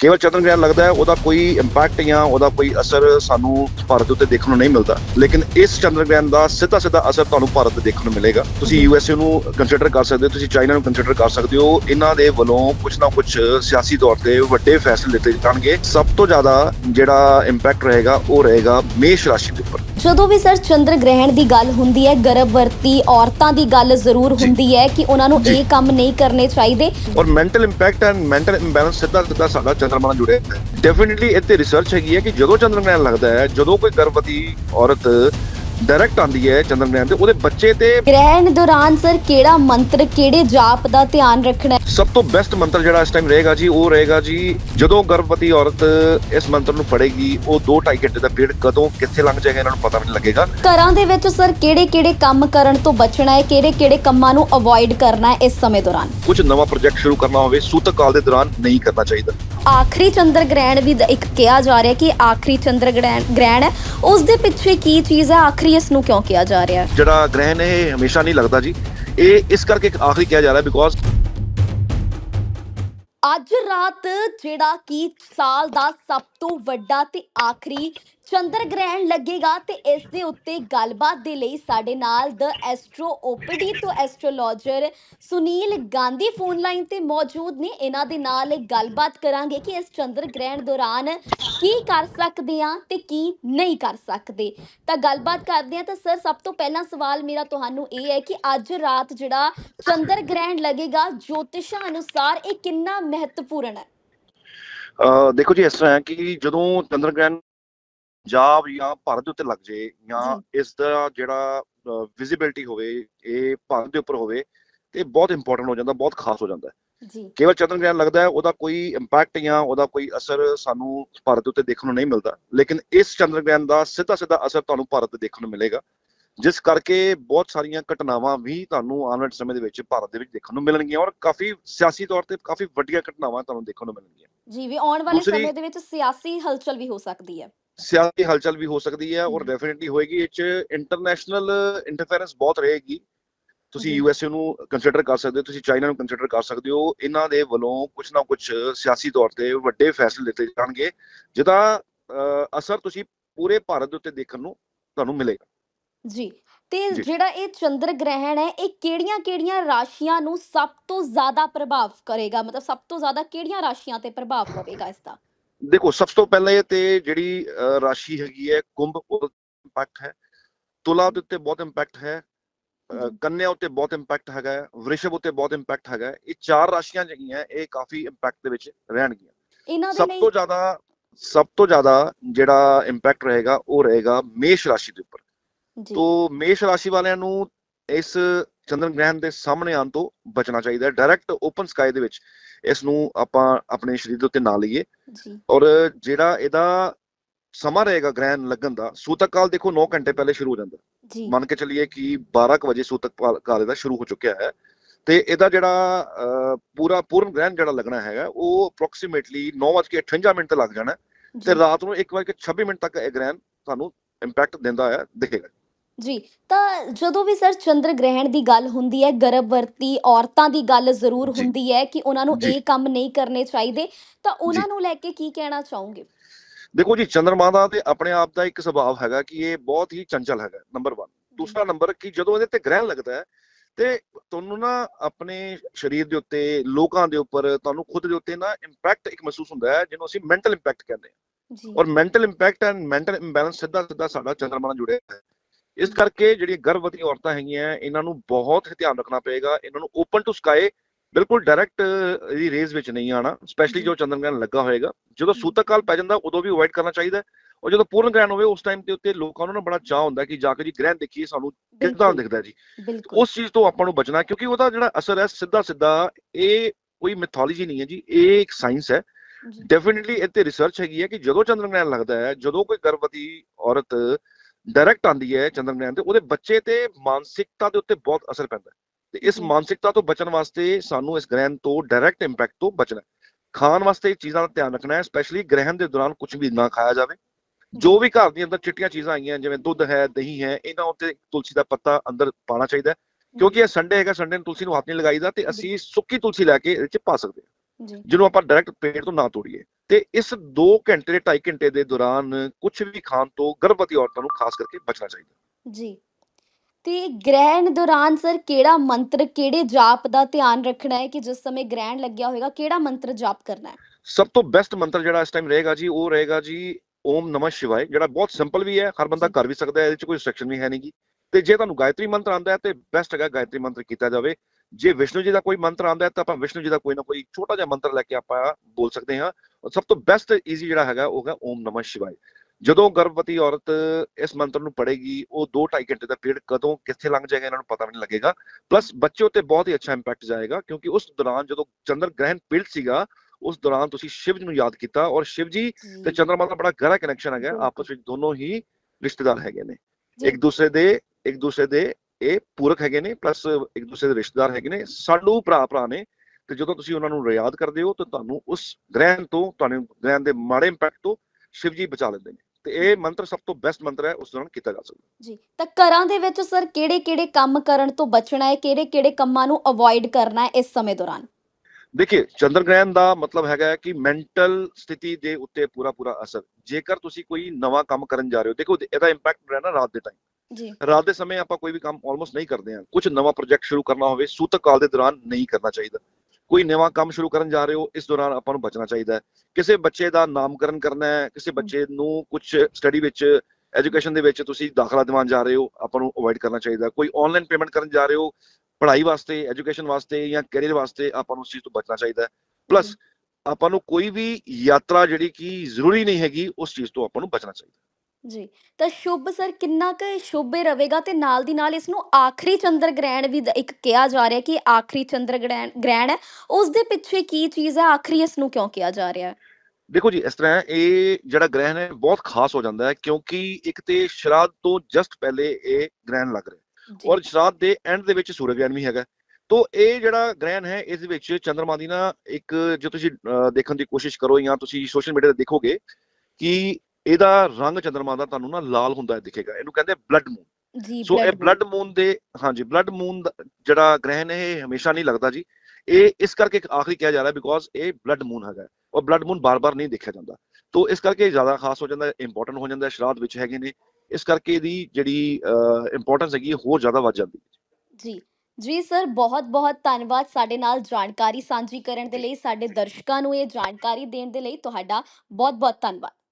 ਕੇਵਲ ਚੰਦਨ ਗ੍ਰਹਿਣ ਲੱਗਦਾ ਹੈ ਉਹਦਾ ਕੋਈ ਇੰਪੈਕਟ ਜਾਂ ਉਹਦਾ ਕੋਈ ਅਸਰ ਸਾਨੂੰ ਭਾਰਤ ਉੱਤੇ ਦੇਖਣ ਨੂੰ ਨਹੀਂ ਮਿਲਦਾ। ਲੇਕਿਨ ਇਸ ਚੰਦਨ ਗ੍ਰਹਿਣ ਦਾ ਸਿੱਧਾ ਸਿੱਧਾ ਅਸਰ ਤੁਹਾਨੂੰ ਭਾਰਤ ਤੇ ਦੇਖਣ ਨੂੰ ਮਿਲੇਗਾ। ਤੁਸੀਂ ਯੂਐਸਏ ਨੂੰ ਕੰਸੀਡਰ ਕਰ ਸਕਦੇ ਹੋ ਤੁਸੀਂ ਚਾਈਨਾ ਨੂੰ ਕੰਸੀਡਰ ਕਰ ਸਕਦੇ ਹੋ। ਇਹਨਾਂ ਦੇ ਵੱਲੋਂ ਕੁਝ ਨਾ ਕੁਝ ਸਿਆਸੀ ਤੌਰ ਤੇ ਵੱਡੇ ਫੈਸਲੇ ਲਿੱਤੇ ਜਾਣਗੇ। ਸਭ ਤੋਂ ਜ਼ਿਆਦਾ ਜਿਹੜਾ ਇੰਪੈਕਟ ਰਹੇਗਾ ਉਹ ਰਹੇਗਾ ਮੇਸ਼ ਰਾਸ਼ੀ ਦੇ ਉੱਪਰ। ਜਦੋਂ ਵੀ ਸਰ ਚੰਦਰ ਗ੍ਰਹਿਣ ਦੀ ਗੱਲ ਹੁੰਦੀ ਹੈ ਗਰਭਵਤੀ ਔਰਤਾਂ ਦੀ ਗੱਲ ਜ਼ਰੂਰ। ਹੁੰਦੀ ਹੈ ਕਿ ਉਹਨਾਂ ਨੂੰ। ਇਹ ਕੰਮ ਨਹੀਂ ਕਰਨੇ ਚਾਹੀਦੇ ਔਰ mental impact and mental imbalance ਸਿੱਧਾ ਸਿੱਧਾ ਸਾਡਾ ਚੰਦਰਮਾ ਨਾਲ ਜੁੜਿਆ ਹੈ ਡੈਫੀਨਿਟਲੀ ਇੱਥੇ ਰਿਸਰਚ ਹੈਗੀ ਹੈ ਕਿ ਜਦੋਂ ਚੰਦਰਮਾ ਗ੍ਰਹਿਣ ਲੱਗਦਾ ਹੈ ਜਦੋਂ ਕੋਈ ਗਰਭਵਤੀ ਔਰਤ ਡਾਇਰੈਕਟ ਆਂਦੀ ਹੈ ਚੰਦਰਮਾ ਗ੍ਰਹਿਣ ਤੇ। ਉਹਦੇ ਬੱਚੇ ਤੇ ਗ੍ਰਹਿਣ ਦੌਰਾਨ ਸਰ ਕਿਹੜਾ ਮੰਤਰ ਕਿਹੜੇ ਜਾਪ ਦਾ ਧਿਆਨ ਰੱਖਣਾ ਹੈ? ਸਭ ਤੋਂ ਬੈਸਟ ਮੰਤਰ ਜਿਹੜਾ ਇਸ ਟਾਈਮ ਰਹੇਗਾ ਜੀ ਉਹ ਰਹੇਗਾ ਜੀ ਜਦੋਂ ਗਰਭਵਤੀ ਔਰਤ ਇਸ ਮੰਤਰ ਨੂੰ ਪੜੇਗੀ ਉਹ 2.5 ਘੰਟੇ ਦਾ ਪੀਰੀਅਡ ਕਦੋਂ ਕਿੱਥੇ ਲੰਘ ਜਾਏਗਾ ਇਹਨਾਂ ਨੂੰ ਪਤਾ ਵੀ ਨਹੀਂ ਲੱਗੇਗਾ। ਘਰਾਂ ਦੇ ਵਿੱਚ ਸਰ ਕਿਹੜੇ ਕਿਹੜੇ ਕੰਮ ਕਰਨ ਤੋਂ ਬਚਣਾ ਹੈ ਕਿਹੜੇ ਕਿਹੜੇ ਕੰਮਾਂ ਨੂੰ ਅਵੋਇਡ ਕਰਨਾ ਹੈ ਇਸ ਸਮੇਂ ਦੌਰਾਨ? ਕੁਝ ਨਵਾਂ ਪ੍ਰੋਜੈਕਟ ਸ਼ੁਰੂ ਕਰਨਾ ਹੋਵੇ ਸੂਤਕ ਕਾਲ ਦੇ ਦੌਰਾਨ ਨਹੀਂ ਕਰਨਾ ਚਾਹੀਦਾ। ਆਖਰੀ ਚੰਦਰ ਗ੍ਰਹਿਣ ਵੀ ਇੱਕ ਕਿਹਾ ਜਾ ਰਿਹਾ ਕਿ ਆਖਰੀ ਚੰਦਰ ਗ੍ਰਹਿਣ ਗ੍ਰਹਿਣ ਹੈ। ਉਸ ਦੇ ਪਿੱਛੇ ਕੀ ਚੀਜ਼ ਹੈ? ਆਖਰੀ ਇਸ ਨੂੰ ਕਿਉਂ ਕਿਹਾ ਜਾ ਰਿਹਾ ਹੈ? ਜਿਹੜਾ ਗ੍ਰਹਿਣ ਇਹ ਹਮੇਸ਼ਾ ਨਹੀਂ ਲੱਗਦਾ ਜੀ। ਇਹ ਇਸ ਕਰਕੇ ਇੱਕ ਆਖਰੀ ਕਿਹਾ ਜਾ ਰਿਹਾ ਬਿਕੋਜ਼ ਅੱਜ ਰਾਤ ਜਿਹੜਾ ਕਿ ਸਾਲ ਦਾ ਸਭ ਤੋਂ ਵੱਡਾ ਤੇ ਆਖਰੀ ਚੰਦਰ ਗ੍ਰਹਿਣ ਲੱਗੇਗਾ ਤੇ ਇਸ ਦੇ ਉੱਤੇ ਗੱਲਬਾਤ ਦੇ ਲਈ ਸਾਡੇ ਨਾਲ ਦ ਐਸਟ੍ਰੋ ਓਪੀਡੀ ਤੋਂ astrologer Sunil Gandhi phone line ਤੇ ਮੌਜੂਦ ਨੇ। ਇਹਨਾਂ ਦੇ ਨਾਲ ਗੱਲਬਾਤ ਕਰਾਂਗੇ ਕਿ ਇਸ ਚੰਦਰ ਗ੍ਰਹਿਣ ਦੌਰਾਨ ਕੀ ਕਰ ਸਕਦੇ ਆ ਤੇ ਕੀ ਨਹੀਂ ਕਰ ਸਕਦੇ। ਤਾਂ ਗੱਲਬਾਤ ਕਰਦੇ ਆ। ਤਾਂ ਸਰ, ਸਭ ਤੋਂ ਪਹਿਲਾਂ ਸਵਾਲ ਮੇਰਾ ਤੁਹਾਨੂੰ ਇਹ ਹੈ ਕਿ ਅੱਜ ਰਾਤ ਜਿਹੜਾ ਚੰਦਰ ਗ੍ਰਹਿਣ ਲੱਗੇਗਾ, ਜੋਤਿਸ਼ਾਂ ਅਨੁਸਾਰ ਇਹ ਕਿੰਨਾ ਮਹੱਤਵਪੂਰਨ ਹੈ? ਦੇਖੋ ਜੀ, ਇਸ ਤਰ੍ਹਾਂ ਹੈ ਕਿ ਜਦੋਂ ਚੰਦਰ ਗ੍ਰਹਿਣ ਪੰਜਾਬ ਜਾਂ ਭਾਰਤ ਦੇ ਉੱਤੇ ਲੱਗ ਜੇ ਜਾਂ। ਇਸ ਦਾ ਜਿਹੜਾ ਵਿਜ਼ਿਬਿਲਟੀ ਹੋਵੇ ਇਹ ਭਾਰਤ ਦੇ ਉੱਪਰ ਹੋਵੇ ਤੇ ਬਹੁਤ ਇੰਪੋਰਟੈਂਟ ਹੋ ਜਾਂਦਾ ਬਹੁਤ ਖਾਸ ਹੋ ਜਾਂਦਾ ਜੀ। ਕੇਵਲ ਚੰਦਰ ਗ੍ਰਹਿਣ ਲੱਗਦਾ ਹੈ ਉਹਦਾ ਕੋਈ ਇੰਪੈਕਟ ਜਾਂ ਉਹਦਾ ਕੋਈ ਅਸਰ ਸਾਨੂੰ ਭਾਰਤ ਦੇ ਉੱਤੇ ਦੇਖਣ ਨੂੰ ਨਹੀਂ ਮਿਲਦਾ। ਲੇਕਿਨ ਇਸ ਚੰਦਰ ਗ੍ਰਹਿਣ ਦਾ ਸਿੱਧਾ ਸਿੱਧਾ ਅਸਰ ਤੁਹਾਨੂੰ ਭਾਰਤ ਤੇ ਦੇਖਣ ਨੂੰ ਮਿਲੇਗਾ ਜਿਸ ਕਰਕੇ ਬਹੁਤ ਸਾਰੀਆਂ ਘਟਨਾਵਾਂ ਵੀ ਤੁਹਾਨੂੰ ਆਉਣ ਵਾਲੇ ਸਮੇਂ ਦੇ ਵਿੱਚ ਭਾਰਤ ਦੇ ਵਿੱਚ ਦੇਖਣ ਨੂੰ ਮਿਲਣਗੀਆਂ ਔਰ ਕਾਫੀ ਸਿਆਸੀ ਤੌਰ ਤੇ ਕਾਫੀ ਵੱਡੀਆਂ ਘਟਨਾਵਾਂ ਤੁਹਾਨੂੰ ਦੇਖਣ ਨੂੰ ਮਿਲਣਗੀਆਂ। ਜੀ ਵੀ ਆਉਣ ਵਾਲੇ ਸਮੇਂ ਦੇ ਵਿੱਚ ਸਿਆਸੀ ਹਲਚਲ ਵੀ ਹੋ ਸਕਦੀ ਹੈ। ਸਿਆਸੀ ਹਲਚਲ ਵੀ ਹੋ ਸਕਦੀ ਹੈ ਔਰ। ਡੈਫੀਨਿਟਲੀ ਹੋਏਗੀ ਇਹ ਚ ਇੰਟਰਨੈਸ਼ਨਲ ਇੰਟਰਫੇਰੈਂਸ ਬਹੁਤ ਰਹੇਗੀ ਤੁਸੀਂ। ਯੂਐਸਏ ਨੂੰ ਕੰਸੀਡਰ ਕਰ ਸਕਦੇ ਹੋ ਤੁਸੀਂ ਚਾਈਨਾ ਨੂੰ ਕੰਸੀਡਰ ਕਰ ਸਕਦੇ ਹੋ ਇਹਨਾਂ ਦੇ ਵੱਲੋਂ ਕੁਝ ਨਾ ਕੁਝ ਸਿਆਸੀ ਤੌਰ ਤੇ ਵੱਡੇ ਫੈਸਲੇ ਲਿੱਤੇ ਜਾਣਗੇ ਜਿਹਦਾ ਅਸਰ ਤੁਸੀਂ ਪੂਰੇ ਭਾਰਤ ਦੇ ਉੱਤੇ ਦੇਖਣ ਨੂੰ ਤੁਹਾਨੂੰ ਮਿਲੇਗਾ ਜੀ ਤੇ। ਜਿਹੜਾ ਇਹ ਚੰਦਰ ਗ੍ਰਹਿਣ ਹੈ ਇਹ ਕਿਹੜੀਆਂ-ਕਿਹੜੀਆਂ ਰਾਸ਼ੀਆਂ ਨੂੰ ਸਭ ਤੋਂ ਜ਼ਿਆਦਾ ਪ੍ਰਭਾਵ ਕਰੇਗਾ ਮਤਲਬ ਸਭ ਤੋਂ ਜ਼ਿਆਦਾ ਕਿਹੜੀਆਂ ਰਾਸ਼ੀਆਂ ਤੇ ਪ੍ਰਭਾਵ ਪਵੇਗਾ ਇਸ ਦਾ ਦੇਖੋ ਸਭ ਤੋਂ ਪਹਿਲਾਂ ਇਹ ਤੇ ਜਿਹੜੀ ਰਾਸ਼ੀ ਹੈਗੀ ਹੈ ਕੁੰਭ ਉਹ ਇੰਪੈਕਟ ਹੈ। ਤੁਲਾ ਦੇ ਉੱਤੇ ਬਹੁਤ ਇੰਪੈਕਟ ਹੈ। ਕੰਨਿਆ ਉੱਤੇ ਬਹੁਤ ਇੰਪੈਕਟ ਹੈਗਾ ਹੈ ਵ੍ਰਿਸ਼ਭ ਉੱਤੇ ਬਹੁਤ ਇੰਪੈਕਟ ਹੈਗਾ ਇਹ ਚਾਰ ਰਾਸ਼ੀਆਂ ਜਿਹੜੀਆਂ ਇਹ ਕਾਫੀ ਇੰਪੈਕਟ ਦੇ ਵਿੱਚ ਰਹਿਣਗੀਆਂ। ਇਹਨਾਂ ਦੇ ਸਭ ਤੋਂ ਜ਼ਿਆਦਾ ਸਭ ਤੋਂ ਜ਼ਿਆਦਾ ਜਿਹੜਾ ਇੰਪੈਕਟ ਰਹੇਗਾ ਉਹ ਰਹੇਗਾ ਮੇਸ਼ ਰਾਸ਼ੀ ਦੇ ਉੱਪਰ। ਜੀ। ਤੋਂ ਮੇਸ਼ ਰਾਸ਼ੀ ਵਾਲਿਆਂ ਨੂੰ ਇਸ ਚੰਦਨ ਗ੍ਰਹਿਣ ਦੇ ਸਾਹਮਣੇ ਆਉਣ ਤੋਂ ਬਚਣਾ ਚਾਹੀਦਾ ਹੈ। ਡਾਇਰੈਕਟ ਓਪਨ ਸਕਾਈ ਦੇ ਵਿੱਚ ਇਸ ਨੂੰ ਆਪਾਂ ਆਪਣੇ ਸਰੀਰ ਦੇ ਉੱਤੇ ਨਾ ਲਈਏ। ਔਰ ਜਿਹੜਾ ਇਹਦਾ ਸਮਾਂ ਰਹੇਗਾ ਗ੍ਰਹਿਣ ਲੱਗਣ ਦਾ ਸੂਤਕ ਕਾਲ ਦੇਖੋ 9 ਘੰਟੇ ਪਹਿਲੇ ਸ਼ੁਰੂ ਹੋ ਜਾਂਦਾ। ਮੰਨ ਕੇ ਚੱਲੀਏ ਕਿ 12 ਕੁ ਵਜੇ ਸੂਤਕ ਕਾਲ- ਇਹਦਾ ਸ਼ੁਰੂ ਹੋ ਚੁੱਕਿਆ ਹੈ। ਤੇ ਇਹਦਾ ਜਿਹੜਾ ਪੂਰਾ ਪੂਰਨ ਗ੍ਰਹਿਣ ਜਿਹੜਾ ਲੱਗਣਾ ਹੈਗਾ ਉਹ ਅਪਰੋਕਸੀਮੇਟਲੀ 9:58 ਮਿੰਟ ਤੇ ਲੱਗ ਜਾਣਾ ਤੇ ਰਾਤ ਨੂੰ 1:26 ਮਿੰਟ ਤੱਕ ਇਹ ਗ੍ਰਹਿਣ ਤੁਹਾਨੂੰ ਇੰਪੈਕਟ ਦਿੰਦਾ ਹੈ ਦਿਖੇਗਾ। ਜੀ ਤਾਂ ਜਦੋਂ ਵੀ ਸਰ ਚੰਦਰ ਗ੍ਰਹਿਣ ਦੀ ਗੱਲ ਹੁੰਦੀ ਹੈ ਗਰਭਵਤੀ ਔਰਤਾਂ ਦੀ ਗੱਲ ਜ਼ਰੂਰ ਜੀ। ਹੁੰਦੀ ਹੈ ਕਿ ਉਹਨਾਂ ਨੂੰ ਜੀ। ਇਹ ਕੰਮ ਨਹੀਂ ਕਰਨੇ ਚਾਹੀਦੇ ਤਾਂ ਉਹਨਾਂ। ਨੂੰ ਲੈ ਕੇ ਕੀ ਕਹਿਣਾ ਚਾਹੋਗੇ ਦੇਖੋ ਜੀ ਚੰਦਰਮਾ ਦਾ ਤੇ ਆਪਣੇ ਆਪ ਦਾ ਇੱਕ ਸੁਭਾਅ ਹੈਗਾ ਕਿ ਇਹ ਬਹੁਤ ਹੀ ਚੰਚਲ ਹੈਗਾ ਨੰਬਰ 1 ਦੂਸਰਾ ਨੰਬਰ ਕਿ ਜਦੋਂ ਇਹਦੇ ਤੇ ਗ੍ਰਹਿਣ ਲੱਗਦਾ ਹੈ ਤੇ ਤੁਹਾਨੂੰ ਨਾ ਆਪਣੇ ਸਰੀਰ ਦੇ ਉੱਤੇ ਲੋਕਾਂ ਦੇ ਉੱਪਰ ਤੁਹਾਨੂੰ ਖੁਦ ਦੇ ਉੱਤੇ ਨਾ ਇੰਪੈਕਟ ਇੱਕ ਮਹਿਸੂਸ ਹੁੰਦਾ ਹੈ ਜਿਹਨੂੰ ਅਸੀਂ ਮੈਂਟਲ ਇੰਪੈਕਟ ਕਹਿੰਦੇ ਹਾਂ ਜੀ ਔਰ mental impact and mental imbalance ਸਿੱਧਾ ਸਿੱਧਾ ਸਾਡਾ ਚੰਦਰਮਾ ਨਾਲ ਜੁੜਿਆ ਹੈ ਇਸ ਕਰਕੇ ਜਿਹੜੀਆਂ ਗਰਭਵਤੀ ਔਰਤਾਂ ਹੈਗੀਆਂ ਇਹਨਾਂ ਨੂੰ ਬਹੁਤ ਧਿਆਨ ਰੱਖਣਾ ਪਏਗਾ ਇਹਨਾਂ ਨੂੰ ਓਪਨ ਟੂ ਸਕਾਈ ਬਿਲਕੁਲ ਡਾਇਰੈਕਟ ਇਹਦੀ ਰੇਜ਼ ਵਿੱਚ ਨਹੀਂ ਆਣਾ ਸਪੈਸ਼ਲੀ ਜੀ। ਚੰਦਨ ਗ੍ਰਹਿਣ ਲੱਗਾ ਹੋਏਗਾ ਜਦੋਂ। ਸੂਤਕ ਕਾਲ ਪੈ ਜਾਂਦਾ ਉਦੋਂ ਵੀ ਅਵੋਇਡ ਕਰਨਾ ਚਾਹੀਦਾ। ਔਰ ਜਦੋਂ ਪੂਰਨ ਗ੍ਰਹਿਣ ਹੋਵੇ ਉਸ ਟਾਈਮ ਤੇ ਉੱਤੇ ਲੋਕਾਂ ਨੂੰ ਨਾ ਬੜਾ ਚਾਹ ਹੁੰਦਾ ਕਿ ਜਾ ਕੇ ਜੀ ਗ੍ਰਹਿਣ ਦੇਖੀਏ ਸਾਨੂੰ ਕਿੱਦਾਂ ਦਿਖਦਾ ਜੀ ਉਸ ਚੀਜ਼ ਤੋਂ ਆਪਾਂ ਨੂੰ ਬਚਣਾ ਕਿਉਂਕਿ ਉਹਦਾ ਜਿਹੜਾ ਅਸਰ ਹੈ ਸਿੱਧਾ ਸਿੱਧਾ ਇਹ ਕੋਈ ਮਿਥੋਲੋਜੀ ਨਹੀਂ ਹੈ ਜੀ ਇਹ ਇੱਕ ਸਾਇੰਸ ਹੈ ਡੈਫੀਨਿਟਲੀ ਇੱਥੇ ਰਿਸਰਚ ਹੈਗੀ ਹੈ ਕਿ ਜਦੋਂ ਚੰਦਨ ਗ੍ਰਹਿਣ ਲੱਗਦਾ ਹੈ ਜਦੋਂ ਕੋਈ ਗਰਭਵਤੀ ਔਰਤ ਡਾਇਰੈਕਟ ਆਂਦੀ ਹੈ ਚੰਦਨ ਗ੍ਰਹਿਣ ਤੇ ਉਹਦੇ ਬੱਚੇ ਤੇ ਮਾਨਸਿਕਤਾ ਦੇ ਉੱਤੇ ਬਹੁਤ ਅਸਰ ਪੈਂਦਾ ਹੈ। ਤੇ ਇਸ। ਮਾਨਸਿਕਤਾ ਤੋਂ ਬਚਣ ਵਾਸਤੇ ਸਾਨੂੰ ਇਸ ਗ੍ਰਹਿਣ ਤੋਂ ਡਾਇਰੈਕਟ ਇੰਪੈਕਟ ਤੋਂ ਬਚਣਾ ਖਾਣ ਵਾਸਤੇ ਇਹ ਚੀਜ਼ਾਂ ਦਾ ਧਿਆਨ ਰੱਖਣਾ ਹੈ ਸਪੈਸ਼ਲੀ ਗ੍ਰਹਿਣ ਦੇ ਦੌਰਾਨ ਕੁਝ ਵੀ ਨਾ ਖਾਇਆ ਜਾਵੇ। ਜੋ। ਵੀ ਘਰ ਦੀਆਂ ਅੰਦਰ ਚਿੱਟੀਆਂ ਚੀਜ਼ਾਂ ਆਈਆਂ ਜਿਵੇਂ ਦੁੱਧ ਹੈ ਦਹੀਂ ਹੈ ਇਹਨਾਂ ਉੱਤੇ ਤੁਲਸੀ ਦਾ ਪੱਤਾ ਅੰਦਰ ਪਾਣਾ ਚਾਹੀਦਾ ਕਿਉਂਕਿ ਇਹ ਸੰਡੇ ਹੈਗਾ ਸੰਡੇ ਨੂੰ ਤੁਲਸੀ ਨੂੰ ਹੱਥ ਨਹੀਂ ਲਗਾਈਦਾ ਤੇ ਅਸੀਂ ਸੁੱਕੀ ਤੁਲਸੀ ਲੈ ਕੇ ਇਹਦੇ ਚ ਪਾ ਸਕਦੇ ਹਾਂ। ਜਿਹਨੂੰ ਆਪਾਂ ਡਾਇਰੈਕਟ ਪੇੜ ਤੋਂ ਨਾ ਤੋੜੀਏ। ਤੇ ਇਸ 2 ਘੰਟੇ ਦੇ 2.5 ਘੰਟੇ ਦੇ ਦੌਰਾਨ ਕੁਝ ਵੀ ਖਾਣ ਤੋਂ ਗਰਭਵਤੀ ਔਰਤਾਂ ਨੂੰ ਖਾਸ ਕਰਕੇ ਬਚਣਾ ਚਾਹੀਦਾ। ਜੀ। ਤੇ ਗ੍ਰਹਿਣ ਦੌਰਾਨ ਸਰ ਕਿਹੜਾ ਮੰਤਰ ਕਿਹੜੇ ਜਾਪ ਦਾ ਧਿਆਨ ਰੱਖਣਾ ਹੈ ਕਿ ਜਿਸ ਸਮੇਂ ਗ੍ਰਹਿਣ ਲੱਗਿਆ ਹੋਵੇਗਾ ਕਿਹੜਾ ਮੰਤਰ ਜਾਪ ਕਰਨਾ ਹੈ? ਸਭ ਤੋਂ ਬੈਸਟ ਮੰਤਰ ਜਿਹੜਾ ਇਸ ਟਾਈਮ ਰਹੇਗਾ ਜੀ ਉਹ ਰਹੇਗਾ ਜੀ ਓਮ ਨਮः ਸ਼ਿਵਾਏ ਜਿਹੜਾ ਬਹੁਤ ਸਿੰਪਲ ਵੀ ਹੈ ਹਰ ਬੰਦਾ। ਕਰ ਵੀ ਸਕਦਾ ਹੈ ਇਹਦੇ 'ਚ ਕੋਈ ਰਿਸਟ੍ਰਿਕਸ਼ਨ ਵੀ ਹੈ ਨਹੀਂਗੀ ਤੇ ਜੇ ਤੁਹਾਨੂੰ ਗਾਇਤਰੀ ਮੰਤਰ ਆਉਂਦਾ ਹੈ ਤੇ ਬੈਸਟ ਹੈਗਾ ਗਾਇਤਰੀ ਮੰਤਰ ਕੀਤਾ ਜਾਵੇ। ਜੇ ਵਿਸ਼ਨੂੰ ਜੀ ਦਾ ਕੋਈ ਮੰਤਰ ਆਉਂਦਾ ਹੈ ਤਾਂ ਆਪਾਂ ਵਿਸ਼ਨੂੰ ਜੀ ਦਾ ਕੋਈ ਨਾ ਕੋਈ ਛੋਟਾ ਜਿਹਾ ਮੰਤਰ ਲੈ ਕੇ ਆਪਾਂ ਬੋਲ ਸਕਦੇ ਹਾਂ। ਔਰ ਸਭ ਤੋਂ ਬੈਸਟ ਈਜ਼ੀ ਜਿਹੜਾ ਹੈਗਾ ਉਹ ਹੈਗਾ ਓਮ ਨਮः ਸ਼ਿਵਾਏ। ਜਦੋਂ ਗਰਭਵਤੀ ਔਰਤ ਇਸ ਮੰਤਰ ਨੂੰ ਪੜ੍ਹੇਗੀ ਉਹ 2.5 ਘੰਟੇ ਦਾ ਪੀਰੀਅਡ ਕਦੋਂ ਕਿੱਥੇ ਲੰਘ ਜਾਏਗਾ ਇਹਨਾਂ ਨੂੰ ਪਤਾ ਵੀ ਨਹੀਂ ਲੱਗੇਗਾ। ਪਲੱਸ ਬੱਚੇ ਉੱਤੇ ਬਹੁਤ ਹੀ ਅੱਛਾ ਇੰਪੈਕਟ ਜਾਏਗਾ ਕਿਉਂਕਿ ਉਸ ਦੌਰਾਨ ਜਦੋਂ ਚੰਦਰ ਗ੍ਰਹਿਣ ਪੀੜਤ ਸੀਗਾ ਉਸ ਦੌਰਾਨ ਤੁਸੀਂ ਸ਼ਿਵ ਜੀ ਨੂੰ ਯਾਦ ਕੀਤਾ ਔਰ ਸ਼ਿਵ ਜੀ ਤੇ ਚੰਦਰਮਾ ਦਾ ਬੜਾ ਗਹਿਰਾ ਕਨੈਕਸ਼ਨ ਹੈਗਾ। ਆਪਸ ਵਿੱਚ ਦੋਨੋਂ ਹੀ ਰਿਸ਼ਤੇਦਾਰ ਹੈਗੇ ਨੇ। ਇੱਕ ਦੂਸਰੇ ਦੇ ਇੱਕ ਦੂਸਰੇ ਦੇ ਇਹ ਪੂਰਕ ਹੈਗੇ ਨੇ ਪਲੱਸ ਇੱਕ ਦੂਸਰੇ ਦੇ ਰਿਸ਼ਤੇਦਾਰ ਹੈਗੇ ਨੇ। ਸਾਨੂੰ ਭਰਾ ਭਰਾ ਨੇ ਤੇ ਜਦੋਂ ਤੁਸੀਂ ਉਹਨਾਂ ਨੂੰ ਯਾਦ ਕਰਦੇ ਹੋ ਤਾਂ ਤੁਹਾਨੂੰ ਉਸ ਗ੍ਰਹਿਣ ਤੋਂ ਤੁਹਾਨੂੰ ਗ੍ਰਹਿਣ ਦੇ ਮਾੜੇ ਇੰਪੈਕਟ ਤੋਂ ਸ਼ਿਵ ਜੀ ਬਚਾ ਲੈਂਦੇ ਨੇ। ਤੇ ਇਹ ਮੰਤਰ ਸਭ ਤੋਂ ਬੈਸਟ ਮੰਤਰ ਹੈ ਉਸ ਦੌਰਾਨ ਕੀਤਾ ਜਾ ਸਕਦਾ ਜੀ ਤਾਂ ਘਰਾਂ ਦੇ ਵਿੱਚ ਸਰ ਕਿਹੜੇ ਕਿਹੜੇ ਕੰਮ ਕਰਨ ਤੋਂ ਬਚਣਾ ਹੈ? ਕਿਹੜੇ ਕਿਹੜੇ ਕੰਮਾਂ ਨੂੰ ਅਵੋਇਡ ਕਰਨਾ ਹੈ ਇਸ ਸਮੇਂ ਦੌਰਾਨ? ਦੇਖਿਏ ਚੰਦਰ ਗ੍ਰਹਿਣ ਦਾ ਮਤਲਬ ਹੈਗਾ ਕਿ ਮੈਂਟਲ ਸਥਿਤੀ ਦੇ ਉੱਤੇ ਪੂਰਾ ਪੂਰਾ ਅਸਰ। ਜੇਕਰ ਤੁਸੀਂ ਕੋਈ ਨਵਾਂ ਕੰਮ ਕਰਨ ਜਾ ਰਹੇ ਹੋ ਦੇਖੋ ਇਹਦਾ ਇੰਪੈਕਟ ਰਹਿਣਾ ਰਾਤ ਦੇ ਟਾਈਮ ਜੀ। ਰਾਤ ਦੇ ਸਮੇਂ ਆਪਾਂ ਕੋਈ ਵੀ ਕੰਮ ਆਲਮੋਸਟ ਨਹੀਂ ਕਰਦੇ ਹਾਂ। ਕੁਝ ਨਵਾਂ ਪ੍ਰੋਜੈਕਟ ਸ਼ੁਰੂ ਕਰਨਾ ਹੋਵੇ ਸੂਤਕ ਕਾਲ ਦੇ ਦੌਰਾਨ ਨਹੀਂ ਕਰਨਾ ਚਾਹੀਦਾ। ਕੋਈ ਨਵਾਂ ਕੰਮ ਸ਼ੁਰੂ ਕਰਨ ਜਾ ਰਹੇ ਹੋ ਇਸ ਦੌਰਾਨ ਆਪਾਂ ਨੂੰ ਬਚਣਾ ਚਾਹੀਦਾ ਹੈ। ਕਿਸੇ ਬੱਚੇ ਦਾ ਨਾਮਕਰਨ ਕਰਨਾ ਹੈ ਕਿਸੇ ਬੱਚੇ ਨੂੰ ਕੁਝ ਸਟੱਡੀ ਵਿੱਚ ਐਜੂਕੇਸ਼ਨ ਦੇ ਵਿੱਚ ਤੁਸੀਂ ਦਾਖਲਾ ਦਿਵਾਉਣ ਜਾ ਰਹੇ ਹੋ ਆਪਾਂ ਨੂੰ ਅਵੋਇਡ ਕਰਨਾ ਚਾਹੀਦਾ। ਕੋਈ ਆਨਲਾਈਨ ਪੇਮੈਂਟ ਕਰਨ ਜਾ ਰਹੇ ਹੋ ਪੜ੍ਹਾਈ ਵਾਸਤੇ ਐਜੂਕੇਸ਼ਨ ਵਾਸਤੇ ਜਾਂ ਕੈਰੀਅਰ ਵਾਸਤੇ ਆਪਾਂ ਨੂੰ ਉਸ ਚੀਜ਼ ਤੋਂ ਬਚਣਾ ਚਾਹੀਦਾ ਹੈ। ਪਲੱਸ ਆਪਾਂ ਨੂੰ ਕੋਈ ਵੀ ਯਾਤਰਾ ਜਿਹੜੀ ਕਿ ਜ਼ਰੂਰੀ ਨਹੀਂ ਹੈਗੀ ਉਸ ਚੀਜ਼ ਤੋਂ ਆਪਾਂ ਨੂੰ ਬਚਣਾ ਚਾਹੀਦਾ। ਜੀ। ਤਾਂ ਸ਼ੁਭ ਸਰ ਕਿੰਨਾ ਕੁ ਸ਼ੁਭ ਰਹੇਗਾ ਤੇ ਨਾਲ ਦੀ ਨਾਲ ਇਸ ਨੂੰ ਆਖਰੀ ਚੰਦਰ ਗ੍ਰਹਿਣ ਵੀ ਦ- ਇੱਕ ਕਿਹਾ ਜਾ ਰਿਹਾ ਕਿ ਆਖਰੀ ਚੰਦਰ ਗ੍ਰਹਿਣ ਗ੍ਰਹਿਣ ਹੈ। ਉਸ ਦੇ ਪਿੱਛੇ ਕੀ ਚੀਜ਼ ਹੈ? ਆਖਰੀ ਇਸ ਨੂੰ ਕਿਉਂ ਕਿਹਾ ਜਾ ਰਿਹਾ ਹੈ? ਦੇਖੋ ਜੀ ਇਸ ਤਰ੍ਹਾਂ ਹੈ, ਇਹ ਜਿਹੜਾ ਗ੍ਰਹਿਣ ਹੈ ਬਹੁਤ ਖਾਸ ਹੋ ਜਾਂਦਾ ਹੈ ਕਿਉਂਕਿ ਇੱਕ ਤੇ ਸ਼ਰਾਧ ਤੋਂ ਜਸਟ ਪਹਿਲੇ ਇਹ ਗ੍ਰਹਿਣ ਲੱਗ ਰਿਹਾ ਹੈ। ਜੀ। ਔਰ ਸ਼ਰਾਧ ਦੇ ਐਂਡ ਦੇ ਵਿੱਚ ਸੂਰਜ ਗ੍ਰਹਿਣ ਵੀ ਹੈਗਾ ਤੋ ਇਹ ਜਿਹੜਾ ਗ੍ਰਹਿਣ ਹੈ ਇਸ ਵਿੱਚ ਚੰਦਰਮਾ ਦੀ ਨਾ ਇੱਕ ਜੇ ਤੁਸੀਂ ਅਹ, ਦੇਖਣ ਦੀ ਕੋਸ਼ਿਸ਼ ਕਰੋ ਜਾਂ ਤੁਸੀਂ ਸੋਸ਼ਲ ਮੀਡੀਆ ਤੇ ਦੇਖੋਗੇ ਕਿ ਇਹਦਾ ਰੰਗ ਚੰਦਰਮਾ ਦਾ ਤੁਹਾਨੂੰ ਨਾ ਲਾਲ ਹੁੰਦਾ ਦਿਖੇਗਾ। ਇਹਨੂੰ ਕਹਿੰਦੇ ਬਲੱਡ ਮੂਨ ਜੀ ਸੋ ਇਹ ਬਲੱਡ ਮੂਨ ਦੇ ਹਾਂਜੀ ਬਲੱਡ ਮੂਨ ਜਿਹੜਾ ਗ੍ਰਹਿਣ ਹੈ ਇਹ ਹਮੇਸ਼ਾ ਨਹੀਂ ਲੱਗਦਾ ਜੀ। ਇਹ ਇਸ ਕਰਕੇ ਇੱਕ ਆਖਰੀ ਕਿਹਾ ਜਾ ਰਿਹਾ ਬਿਕੋਜ਼ ਇਹ ਬਲੱਡ ਮੂਨ ਹੈਗਾ। ਔਰ ਬਲੱਡ ਮੂਨ ਬਾਰ-ਬਾਰ ਨਹੀਂ ਦੇਖਿਆ ਜਾਂਦਾ। ਤੋ ਇਸ ਕਰਕੇ ਜ਼ਿਆਦਾ ਖਾਸ ਹੋ ਜਾਂਦਾ ਇੰਪੋਰਟੈਂਟ ਹੋ ਜਾਂਦਾ ਸ਼ਰਾਧ ਵਿੱਚ ਹੈਗੇ ਨੇ। ਇਸ ਕਰਕੇ ਇਹਦੀ ਜਿਹੜੀ ਇੰਪੋਰਟੈਂਸ ਹੈਗੀ ਹੋਰ ਜ਼ਿਆਦਾ ਵੱਧ ਜਾਂਦੀ ਹੈ ਜੀ। ਜੀ। ਸਰ ਬਹੁਤ ਬਹੁਤ ਧੰਨਵਾਦ ਸਾਡੇ ਨਾਲ ਜਾਣਕਾਰੀ ਸਾਂਝੀ ਕਰਨ ਦੇ ਲਈ ਸਾਡੇ ਦਰਸ਼ਕਾਂ ਨੂੰ ਇਹ ਜਾਣਕਾਰੀ ਦੇਣ ਦੇ ਲਈ। ਤੁਹਾਡਾ ਬਹੁਤ ਬਹੁਤ ਧੰਨਵਾਦ।